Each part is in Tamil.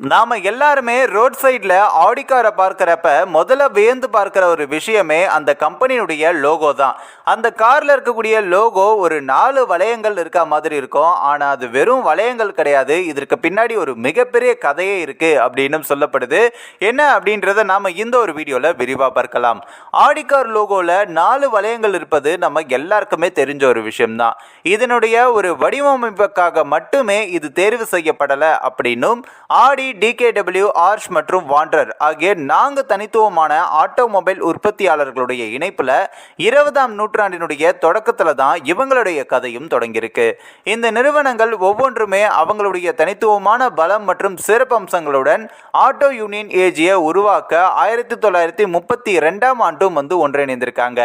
நாம எல்லாருமே ரோட் சைடில் ஆடி காரை பார்க்குறப்ப முதல்ல வியந்து பார்க்குற ஒரு விஷயமே அந்த கம்பெனியுடைய லோகோ தான். அந்த காரில் இருக்கக்கூடிய லோகோ ஒரு நாலு வளையங்கள் இருக்க மாதிரி இருக்கும். ஆனால் அது வெறும் வளையங்கள் கிடையாது. இதற்கு பின்னாடி ஒரு மிகப்பெரிய கதையே இருக்குது அப்படின்னு சொல்லப்படுது. என்ன அப்படின்றத நாம் இந்த ஒரு வீடியோவில் விரிவாக பார்க்கலாம். ஆடி கார் லோகோவில் நாலு வளையங்கள் இருப்பது நம்ம எல்லாருக்குமே தெரிஞ்ச ஒரு விஷயம்தான். இதனுடைய ஒரு வடிவமைப்புக்காக மட்டுமே இது தேர்வு செய்யப்படலை அப்படின்னும் ஆடி டிகேடபிள்யூ ஆர்ஷ் மற்றும் வாண்டர் ஆகிய நான்கு தனித்துவமான ஆட்டோமொபைல் உற்பத்தியாளர்களுடைய இணைப்பில் இருபதாம் நூற்றாண்டினுடைய தொடக்கத்தில் தான் இவங்களுடைய கதையும் தொடங்கியிருக்கு. இந்த நிறுவனங்கள் ஒவ்வொன்றுமே அவங்களுடைய தனித்துவமான பலம் மற்றும் சிறப்பம்சங்களுடன் ஆட்டோ யூனியன் ஏஜியை உருவாக்க ஆயிரத்தி தொள்ளாயிரத்தி முப்பத்தி ரெண்டாம் ஆண்டும் வந்து ஒன்றிணைந்திருக்காங்க.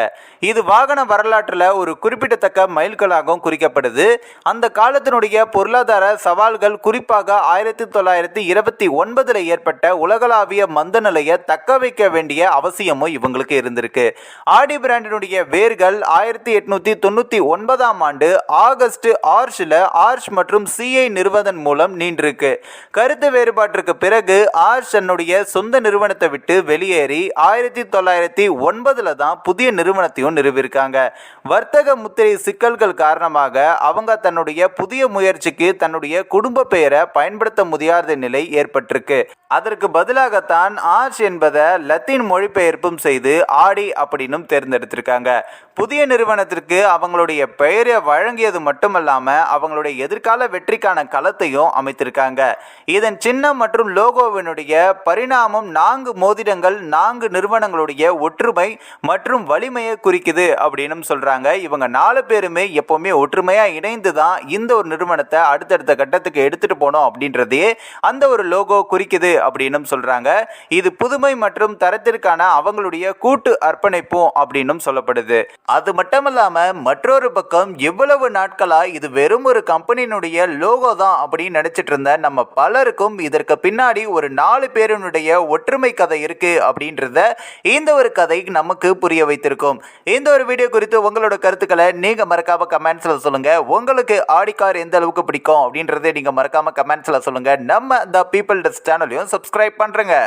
இது வாகன வரலாற்றில் ஒரு குறிப்பிடத்தக்க மைல்கல்லாகவும் குறிக்கப்படுது. அந்த காலத்தினுடைய பொருளாதார சவால்கள் குறிப்பாக ஆயிரத்தி தொள்ளாயிரத்தி இருபத்தி ஒன்பதில் ஏற்பட்ட உலகளாவிய மந்த நிலையை தக்க வைக்க வேண்டிய அவசியமும் இவங்களுக்கு இருந்திருக்கு. ஆடி பிராண்டினுடைய வேர்கள் ஆயிரத்தி எட்நூத்தி தொண்ணூத்தி ஒன்பதாம் ஆண்டு ஆகஸ்ட் ஆர்ஷில் ஆர்ஷ் மற்றும் சிஐ நிறுவதன் மூலம் நீண்டிருக்கு. கருத்து வேறுபாட்டிற்கு பிறகு ஆர்ஷ் தன்னுடைய சொந்த நிறுவனத்தை விட்டு வெளியேறி ஆயிரத்தி தொள்ளாயிரத்தி ஒன்பதுல தான் புதிய நிறுவனத்தையும் நிறுவியிருக்காங்க வர்த்தக முத்திரை சிக்கல்கள் காரணமாக அவங்க தன்னுடைய புதிய முயற்சிக்கு தன்னுடைய குடும்ப பெயரை பயன்படுத்த முடியாத நிலை ஏற்பட்டிருக்கு. அதற்கு பதிலாகத்தான் ஆர்ஷ் என்பதை லத்தீன் மொழிபெயர்ப்பும் செய்து ஆடி அப்படின்னும் தேர்ந்தெடுத்திருக்காங்க. புதிய நிறுவனத்திற்கு அவங்களுடைய பெயரை வழங்கியது மட்டுமல்லாமல் அவங்களுடைய எதிர்கால வெற்றிக்கான களத்தையும் அமைத்திருக்காங்க. இதன் சின்னம் மற்றும் லோகோவினுடைய பரிணாமம் நான்கு மோதிரங்கள் நான்கு நிறுவனங்களுடைய ஒற்றுமை மற்றும் வலிமையை குறிக்குது அப்படின்னு சொல்கிறாங்க இவங்க நாலு பேருமே எப்போவுமே ஒற்றுமையாக இணைந்து தான் இந்த ஒரு நிறுவனத்தை அடுத்தடுத்த கட்டத்துக்கு எடுத்துகிட்டு போனோம் அப்படின்றதையே அந்த ஒரு லோகோ குறிக்குது அப்படின்னும் சொல்கிறாங்க இது புதுமை மற்றும் தரத்திற்கான அவங்களுடைய கூட்டு அர்ப்பணிப்பும் அப்படின்னும் சொல்லப்படுது. அது மட்டும் இல்லாமல் மற்றொரு பக்கம் இவ்வளவு நாட்களாக இது வெறும் ஒரு கம்பெனியினுடைய லோகோ தான் அப்படின்னு நினச்சிட்டு இருந்த நம்ம பலருக்கும் இதற்கு பின்னாடி ஒரு நாலு பேரினுடைய ஒற்றுமை கதை இருக்குது அப்படின்றத இந்த ஒரு கதை நமக்கு புரிய வைத்திருக்கும். இந்த ஒரு வீடியோ குறித்து உங்களோட கருத்துக்களை நீங்கள் மறக்காம கமெண்ட்ஸில் சொல்லுங்கள் உங்களுக்கு ஆடி கார் எந்த அளவுக்கு பிடிக்கும் அப்படின்றத நீங்கள் மறக்காம கமெண்ட்ஸில் சொல்லுங்கள் நம்ம த பீப்பிள் டஸ் சேனலையும் சப்ஸ்கிரைப் பண்ணுறேங்க